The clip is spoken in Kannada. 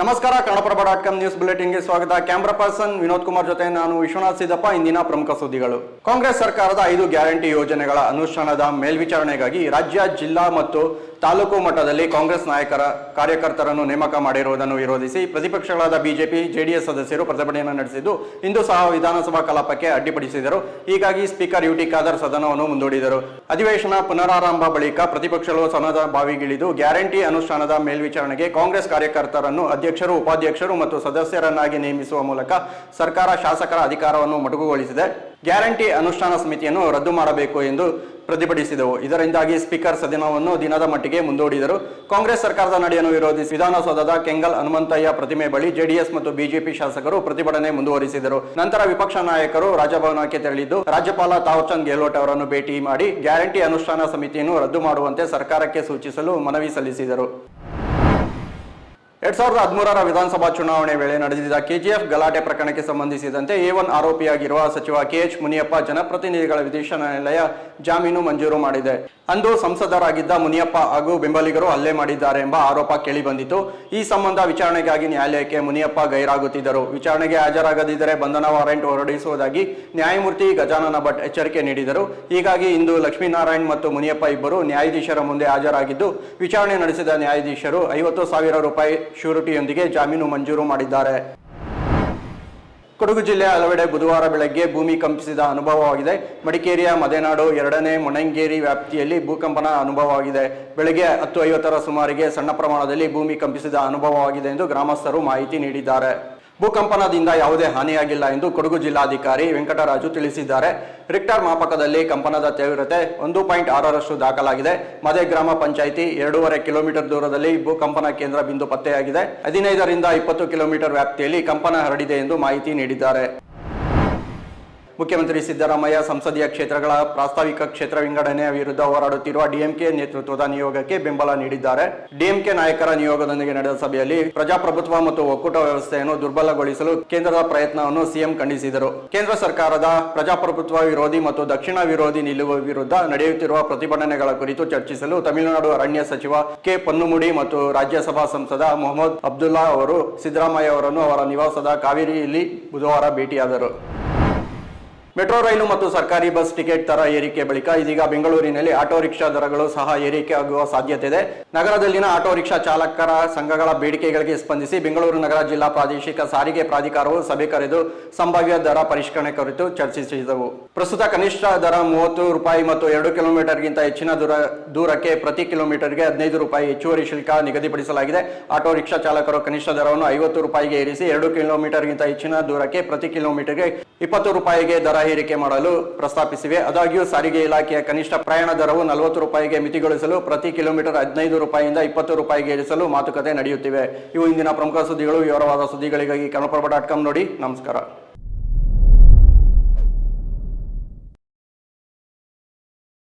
ನಮಸ್ಕಾರ, ಕನ್ನಡಪ್ರಭ ಡಾಟ್ ಕಾಮ್ ನ್ಯೂಸ್ ಬುಲೆಟಿನ್ಗೆ ಸ್ವಾಗತ. ಕ್ಯಾಮ್ರಾ ಪರ್ಸನ್ ವಿನೋದ್ ಕುಮಾರ್ ಜೊತೆ ನಾನು ವಿಶ್ವನಾಥ್ ಸಿದ್ದಪ್ಪ. ಇಂದಿನ ಪ್ರಮುಖ ಸುದ್ದಿಗಳು. ಕಾಂಗ್ರೆಸ್ ಸರ್ಕಾರದ ಐದು ಗ್ಯಾರಂಟಿ ಯೋಜನೆಗಳ ಅನುಷ್ಠಾನದ ಮೇಲ್ವಿಚಾರಣೆಗಾಗಿ ರಾಜ್ಯ, ಜಿಲ್ಲಾ ಮತ್ತು ತಾಲೂಕು ಮಟ್ಟದಲ್ಲಿ ಕಾಂಗ್ರೆಸ್ ನಾಯಕರ ಕಾರ್ಯಕರ್ತರನ್ನು ನೇಮಕ ಮಾಡಿರುವುದನ್ನು ವಿರೋಧಿಸಿ ಪ್ರತಿಪಕ್ಷಗಳಾದ ಬಿಜೆಪಿ, ಜೆಡಿಎಸ್ ಸದಸ್ಯರು ಪ್ರತಿಭಟನೆಯನ್ನು ನಡೆಸಿದ್ದು ಇಂದು ಸಹ ವಿಧಾನಸಭಾ ಕಲಾಪಕ್ಕೆ ಅಡ್ಡಿಪಡಿಸಿದರು. ಹೀಗಾಗಿ ಸ್ಪೀಕರ್ ಯುಟಿ ಖಾದರ್ ಸದನವನ್ನು ಮುಂದೂಡಿದರು. ಅಧಿವೇಶನ ಪುನರಾರಂಭ ಬಳಿಕ ಪ್ರತಿಪಕ್ಷಗಳು ಸದನದ ಬಾವಿಗಿಳಿದು ಗ್ಯಾರಂಟಿ ಅನುಷ್ಠಾನದ ಮೇಲ್ವಿಚಾರಣೆಗೆ ಕಾಂಗ್ರೆಸ್ ಕಾರ್ಯಕರ್ತರನ್ನು ಅಧ್ಯಕ್ಷರು, ಉಪಾಧ್ಯಕ್ಷರು ಮತ್ತು ಸದಸ್ಯರನ್ನಾಗಿ ನೇಮಿಸುವ ಮೂಲಕ ಸರ್ಕಾರ ಶಾಸಕರ ಅಧಿಕಾರವನ್ನು ಮೊಟಕುಗೊಳಿಸಿದೆ. ಗ್ಯಾರಂಟಿ ಅನುಷ್ಠಾನ ಸಮಿತಿಯನ್ನು ರದ್ದು ಮಾಡಬೇಕು ಎಂದು ಪ್ರತಿಭಟಿಸಿದವು. ಇದರಿಂದಾಗಿ ಸ್ಪೀಕರ್ ಸದನವನ್ನು ದಿನದ ಮಟ್ಟಿಗೆ ಮುಂದೂಡಿದರು. ಕಾಂಗ್ರೆಸ್ ಸರ್ಕಾರದ ನಡೆಯನ್ನು ವಿರೋಧಿಸಿ ವಿಧಾನಸೌಧದ ಕೆಂಗಲ್ ಹನುಮಂತಯ್ಯ ಪ್ರತಿಮೆ ಬಳಿ ಜೆಡಿಎಸ್ ಮತ್ತು ಬಿಜೆಪಿ ಶಾಸಕರು ಪ್ರತಿಭಟನೆ ಮುಂದುವರಿಸಿದರು. ನಂತರ ವಿಪಕ್ಷ ನಾಯಕರು ರಾಜಭವನಕ್ಕೆ ತೆರಳಿದ್ದು, ರಾಜ್ಯಪಾಲ ತಾವರ್ಚಂದ್ ಗೆಹ್ಲೋಟ್ ಅವರನ್ನು ಭೇಟಿ ಮಾಡಿ ಗ್ಯಾರಂಟಿ ಅನುಷ್ಠಾನ ಸಮಿತಿಯನ್ನು ರದ್ದು ಮಾಡುವಂತೆ ಸರ್ಕಾರಕ್ಕೆ ಸೂಚಿಸಲು ಮನವಿ ಸಲ್ಲಿಸಿದರು. ಎರಡ್ ಸಾವಿರದ ಹದಿಮೂರರ ವಿಧಾನಸಭಾ ಚುನಾವಣೆ ವೇಳೆ ನಡೆದಿದ್ದ ಕೆಜಿಎಫ್ ಗಲಾಟೆ ಪ್ರಕರಣಕ್ಕೆ ಸಂಬಂಧಿಸಿದಂತೆ ಎ ಒನ್ ಆರೋಪಿಯಾಗಿರುವ ಸಚಿವ ಕೆಎಚ್ ಮುನಿಯಪ್ಪ ಜನಪ್ರತಿನಿಧಿಗಳ ವಿದೇಶ ನ್ಯಾಯಾಲಯ ಜಾಮೀನು ಮಂಜೂರು ಮಾಡಿದೆ. ಅಂದು ಸಂಸದರಾಗಿದ್ದ ಮುನಿಯಪ್ಪ ಹಾಗೂ ಬೆಂಬಲಿಗರು ಹಲ್ಲೆ ಮಾಡಿದ್ದಾರೆ ಎಂಬ ಆರೋಪ ಕೇಳಿಬಂದಿತು ಈ ಸಂಬಂಧ ವಿಚಾರಣೆಗಾಗಿ ನ್ಯಾಯಾಲಯಕ್ಕೆ ಮುನಿಯಪ್ಪ ಗೈರಾಗುತ್ತಿದ್ದರು. ವಿಚಾರಣೆಗೆ ಹಾಜರಾಗದಿದ್ದರೆ ಬಂಧನ ವಾರೆಂಟ್ ಹೊರಡಿಸುವುದಾಗಿ ನ್ಯಾಯಮೂರ್ತಿ ಗಜಾನನ ಭಟ್ ಎಚ್ಚರಿಕೆ ನೀಡಿದರು. ಹೀಗಾಗಿ ಇಂದು ಲಕ್ಷ್ಮೀನಾರಾಯಣ್ ಮತ್ತು ಮುನಿಯಪ್ಪ ಇಬ್ಬರು ನ್ಯಾಯಾಧೀಶರ ಮುಂದೆ ಹಾಜರಾಗಿದ್ದು, ವಿಚಾರಣೆ ನಡೆಸಿದ ನ್ಯಾಯಾಧೀಶರು ಐವತ್ತು ಸಾವಿರ ರೂಪಾಯಿ ಶ್ಯೂರಿಟಿಯೊಂದಿಗೆ ಜಾಮೀನು ಮಂಜೂರು ಮಾಡಿದ್ದಾರೆ. ಕೊಡಗು ಜಿಲ್ಲೆಯ ಹಲವೆಡೆ ಬುಧವಾರ ಬೆಳಗ್ಗೆ ಭೂಮಿ ಕಂಪಿಸಿದ ಅನುಭವವಾಗಿದೆ. ಮಡಿಕೇರಿಯ ಮದೆನಾಡು ಎರಡನೇ ಮೊಣಂಗೇರಿ ವ್ಯಾಪ್ತಿಯಲ್ಲಿ ಭೂಕಂಪನ ಅನುಭವವಾಗಿದೆ. ಬೆಳಗ್ಗೆ ಹತ್ತು ಐವತ್ತರ ಸುಮಾರಿಗೆ ಸಣ್ಣ ಪ್ರಮಾಣದಲ್ಲಿ ಭೂಮಿ ಕಂಪಿಸಿದ ಅನುಭವವಾಗಿದೆ ಎಂದು ಗ್ರಾಮಸ್ಥರು ಮಾಹಿತಿ ನೀಡಿದ್ದಾರೆ. ಭೂಕಂಪನದಿಂದ ಯಾವುದೇ ಹಾನಿಯಾಗಿಲ್ಲ ಎಂದು ಕೊಡಗು ಜಿಲ್ಲಾಧಿಕಾರಿ ವೆಂಕಟರಾಜು ತಿಳಿಸಿದ್ದಾರೆ. ರಿಕ್ಟರ್ ಮಾಪಕದಲ್ಲಿ ಕಂಪನದ ತೀವ್ರತೆ ಒಂದು ಪಾಯಿಂಟ್ ಆರರಷ್ಟು ದಾಖಲಾಗಿದೆ. ಮದೆ ಗ್ರಾಮ ಪಂಚಾಯಿತಿ ಎರಡೂವರೆ ಕಿಲೋಮೀಟರ್ ದೂರದಲ್ಲಿ ಭೂಕಂಪನ ಕೇಂದ್ರ ಬಿಂದು ಪತ್ತೆಯಾಗಿದೆ. ಹದಿನೈದರಿಂದ ಇಪ್ಪತ್ತು ಕಿಲೋಮೀಟರ್ ವ್ಯಾಪ್ತಿಯಲ್ಲಿ ಕಂಪನ ಹರಡಿದೆ ಎಂದು ಮಾಹಿತಿ ನೀಡಿದ್ದಾರೆ. ಮುಖ್ಯಮಂತ್ರಿ ಸಿದ್ದರಾಮಯ್ಯ ಸಂಸದೀಯ ಕ್ಷೇತ್ರಗಳ ಪ್ರಾಸ್ತಾವಿಕ ಕ್ಷೇತ್ರ ವಿಂಗಡಣೆಯ ವಿರುದ್ಧ ಹೋರಾಡುತ್ತಿರುವ ಡಿಎಂಕೆ ನೇತೃತ್ವದ ನಿಯೋಗಕ್ಕೆ ಬೆಂಬಲ ನೀಡಿದ್ದಾರೆ. ಡಿಎಂಕೆ ನಾಯಕರ ನಿಯೋಗದೊಂದಿಗೆ ನಡೆದ ಸಭೆಯಲ್ಲಿ ಪ್ರಜಾಪ್ರಭುತ್ವ ಮತ್ತು ಒಕ್ಕೂಟ ವ್ಯವಸ್ಥೆಯನ್ನು ದುರ್ಬಲಗೊಳಿಸಲು ಕೇಂದ್ರದ ಪ್ರಯತ್ನವನ್ನು ಸಿಎಂ ಖಂಡಿಸಿದರು. ಕೇಂದ್ರ ಸರ್ಕಾರದ ಪ್ರಜಾಪ್ರಭುತ್ವ ವಿರೋಧಿ ಮತ್ತು ದಕ್ಷಿಣ ವಿರೋಧಿ ನಿಲುವು ವಿರುದ್ಧ ನಡೆಯುತ್ತಿರುವ ಪ್ರತಿಭಟನೆಗಳ ಕುರಿತು ಚರ್ಚಿಸಲು ತಮಿಳುನಾಡು ಅರಣ್ಯ ಸಚಿವ ಕೆ ಪನ್ನುಮುಡಿ ಮತ್ತು ರಾಜ್ಯಸಭಾ ಸಂಸದ ಮೊಹಮ್ಮದ್ ಅಬ್ದುಲ್ಲಾ ಅವರು ಸಿದ್ದರಾಮಯ್ಯ ಅವರನ್ನು ಅವರ ನಿವಾಸದ ಕಾವೇರಿಯಲ್ಲಿ ಬುಧವಾರ ಭೇಟಿಯಾದರು. ಮೆಟ್ರೋ ರೈಲು ಮತ್ತು ಸರ್ಕಾರಿ ಬಸ್ ಟಿಕೆಟ್ ದರ ಏರಿಕೆ ಬಳಿಕ ಇದೀಗ ಬೆಂಗಳೂರಿನಲ್ಲಿ ಆಟೋ ರಿಕ್ಷಾ ದರಗಳು ಸಹ ಏರಿಕೆ ಆಗುವ ಸಾಧ್ಯತೆ ಇದೆ ನಗರದಲ್ಲಿನ ಆಟೋ ರಿಕ್ಷಾ ಚಾಲಕರ ಸಂಘಗಳ ಬೇಡಿಕೆಗಳಿಗೆ ಸ್ಪಂದಿಸಿ ಬೆಂಗಳೂರು ನಗರ ಜಿಲ್ಲಾ ಪ್ರಾದೇಶಿಕ ಸಾರಿಗೆ ಪ್ರಾಧಿಕಾರವು ಸಭೆ ಕರೆದು ಸಂಭಾವ್ಯ ದರ ಪರಿಷ್ಕರಣೆ ಕುರಿತು ಚರ್ಚಿಸಿದವು. ಪ್ರಸ್ತುತ ಕನಿಷ್ಠ ದರ ಮೂವತ್ತು ರೂಪಾಯಿ ಮತ್ತು ಎರಡು ಕಿಲೋಮೀಟರ್ಗಿಂತ ಹೆಚ್ಚಿನ ದೂರ, ದೂರಕ್ಕೆ ಪ್ರತಿ ಕಿಲೋಮೀಟರ್ಗೆ ಹದಿನೈದು ರೂಪಾಯಿ ಹೆಚ್ಚುವರಿ ಶುಲ್ಕ ನಿಗದಿಪಡಿಸಲಾಗಿದೆ. ಆಟೋ ರಿಕ್ಷಾ ಚಾಲಕರು ಕನಿಷ್ಠ ದರವನ್ನು ಐವತ್ತು ರೂಪಾಯಿಗೆ ಏರಿಸಿ ಎರಡು ಕಿಲೋಮೀಟರ್ಗಿಂತ ಹೆಚ್ಚಿನ ದೂರಕ್ಕೆ ಪ್ರತಿ ಕಿಲೋಮೀಟರ್ಗೆ ಇಪ್ಪತ್ತು ರೂಪಾಯಿಗೆ ದರ ಏರಿಕೆ ಮಾಡಲು ಪ್ರಸ್ತಾಪಿಸಿವೆ. ಆದಾಗ್ಯೂ ಸಾರಿಗೆ ಇಲಾಖೆಯ ಕನಿಷ್ಠ ಪ್ರಯಾಣ ದರವು ನಲವತ್ತು ರೂಪಾಯಿಗೆ ಮಿತಿಗೊಳಿಸಲು ಪ್ರತಿ ಕಿಲೋಮೀಟರ್ ಹದಿನೈದು ರೂಪಾಯಿಯಿಂದ ಇಪ್ಪತ್ತು ರೂಪಾಯಿಗೆ ಏರಿಸಲು ಮಾತುಕತೆ ನಡೆಯುತ್ತಿವೆ. ಇವು ಇಂದಿನ ಪ್ರಮುಖ ಸುದ್ದಿಗಳು. ವಿವರವಾದ ಸುದ್ದಿಗಳಿಗಾಗಿ ಕನ್ನಡಪ್ರಭ ಡಾಟ್ ಕಾಮ್ ನೋಡಿ. ನಮಸ್ಕಾರ.